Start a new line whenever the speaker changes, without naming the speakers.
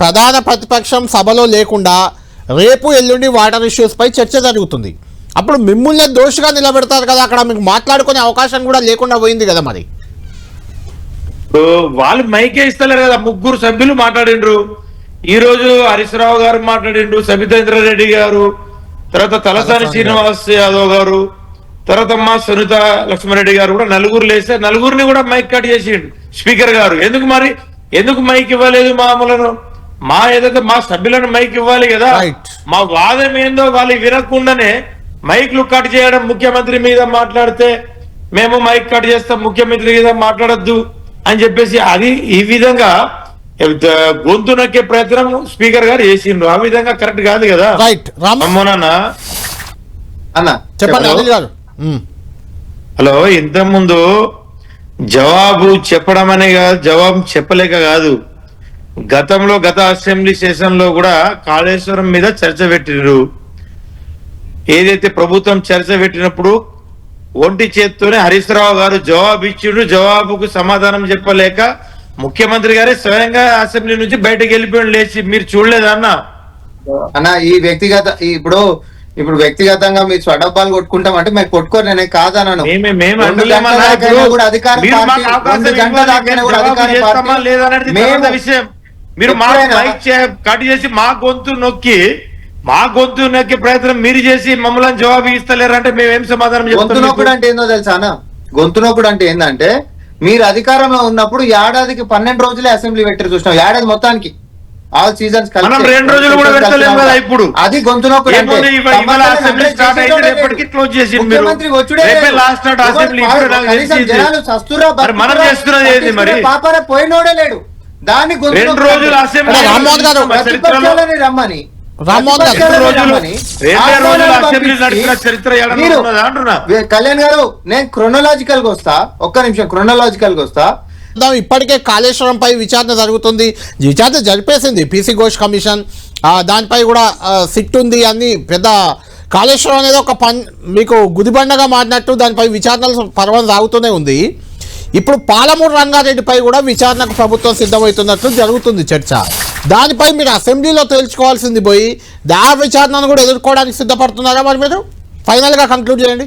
ప్రధాన ప్రతిపక్షం సభలో లేకుండా రేపు ఎల్లుండి వాటర్ ఇష్యూస్ పై చర్చ జరుగుతుంది. అప్పుడు మిమ్మల్ని దోషిగా నిలబెడతారు కదా అక్కడ మీకు మాట్లాడుకునే అవకాశం కూడా లేకుండా పోయింది కదా మరి.
వాళ్ళు మైకే ఇస్తలేరు కదా ముగ్గురు సభ్యులు మాట్లాడిండ్రు. ఈ రోజు హరీశ్రావు గారు మాట్లాడిండ్రు సబితేంద్ర రెడ్డి గారు తర్వాత తలసాని శ్రీనివాస్ యాదవ్ గారు తర్వాత మా సునీత లక్ష్మారెడ్డి గారు కూడా నలుగురు లేస్తే నలుగురిని కూడా మైక్ కట్ చేసిండు స్పీకర్ గారు. ఎందుకు మరి? ఎందుకు మైక్ ఇవ్వలేదు మామూలను మా ఏదైతే మా సభ్యులను మైక్ ఇవ్వాలి కదా. మా వాదం ఏందో వాళ్ళు వినకుండానే మైక్లు కట్ చేయడం ముఖ్యమంత్రి మీద మాట్లాడితే మేము మైక్ కట్ చేస్తాం ముఖ్యమంత్రి మీద మాట్లాడొద్దు అని చెప్పేసి అది ఈ విధంగా గొంతు నొక్కే ప్రయత్నం స్పీకర్ గారు చేసిండ్రు. ఆ విధంగా కరెక్ట్ కాదు కదా? అమ్మోనన్నా
అన్న
చెప్పండి.
హలో ఇంత ముందు జవాబు చెప్పడం అనే కాదు జవాబు చెప్పలేక కాదు. గతంలో గత అసెంబ్లీ సెషన్లో కూడా కాళేశ్వరం మీద చర్చ పెట్టిరు ఏదైతే ప్రభుత్వం చర్చ పెట్టినప్పుడు ఒంటి చేత్తోనే హరీష్ రావు గారు జవాబు ఇచ్చిండ్రు జవాబుకు సమాధానం చెప్పలేక ముఖ్యమంత్రి గారే స్వయంగా అసెంబ్లీ నుంచి బయటకు వెళ్ళిపోయి లేచి మీరు చూడలేదా అన్న?
అన్న ఈ వ్యక్తిగత ఇప్పుడు ఇప్పుడు వ్యక్తిగతంగా మీరు స్వడబ్బాలు కొట్టుకుంటాం అంటే మేము కొట్టుకోరు నేను కాదనను
మేమే మీరు మాకు కట్ చేసి మా గొంతు నొక్కి మా గొంతు నొక్కే ప్రయత్నం మీరు చేసి మమ్మల్ని జవాబు ఇస్తలేరంటే మేము ఏం సమాధానం
గొంతు నొక్కుడు? అంటే ఏందో తెలుసా అన్న గొంతు నొక్కుడు అంటే ఏంటంటే మీరు అధికారంలో ఉన్నప్పుడు ఏడాదికి పన్నెండు రోజులే అసెంబ్లీ పెట్టారు చూసినాం ఏడాది మొత్తానికి ఆల్ సీజన్స్
మనం రెండు రోజులు కూడా పెట్టలేం కదా ఇప్పుడు.
అది గొంతు నొక్కుడు అంటే.
క్లోజ్ మీరు.
ముఖ్యమంత్రి వచ్చుడే.
Last not assembly.
జనాలు చస్తురా
మరి మనం చేస్తున్నది ఏంది మరి?
పాపాన పోయినోడే లేడు దాన్ని
రెండు రోజులు. అసెంబ్లీ
రామ్మోహన్ గారు,
ప్రతిపక్షాలని రమ్మని.
రామ్మోహన్ గారు,
కళ్యాణ్ గారు నేను క్రొనలాజికల్గా వస్తా. ఒక్క నిమిషం క్రొనలాజికల్గా వస్తా.
ఇప్పటికే కాళేశ్వరంపై విచారణ జరుగుతుంది. విచారణ జరిపేసింది పీసీ ఘోష్ కమిషన్. ఆ, దానిపై కూడా సిట్ ఉంది అని పెద్ద కాళేశ్వరం అనేది ఒక పన్ మీకు గుదిబండగా మారినట్టు దానిపై విచారణలు పర్వం సాగుతూనే ఉంది. ఇప్పుడు పాలమూరు రంగారెడ్డిపై కూడా విచారణకు ప్రభుత్వం సిద్ధమవుతున్నట్లు జరుగుతుంది చర్చ. దానిపై మీరు అసెంబ్లీలో తేల్చుకోవాల్సింది పోయి దా విచారణను కూడా ఎదుర్కోవడానికి సిద్ధపడుతున్నారా మరి మీరు? ఫైనల్గా కంక్లూడ్ చేయండి.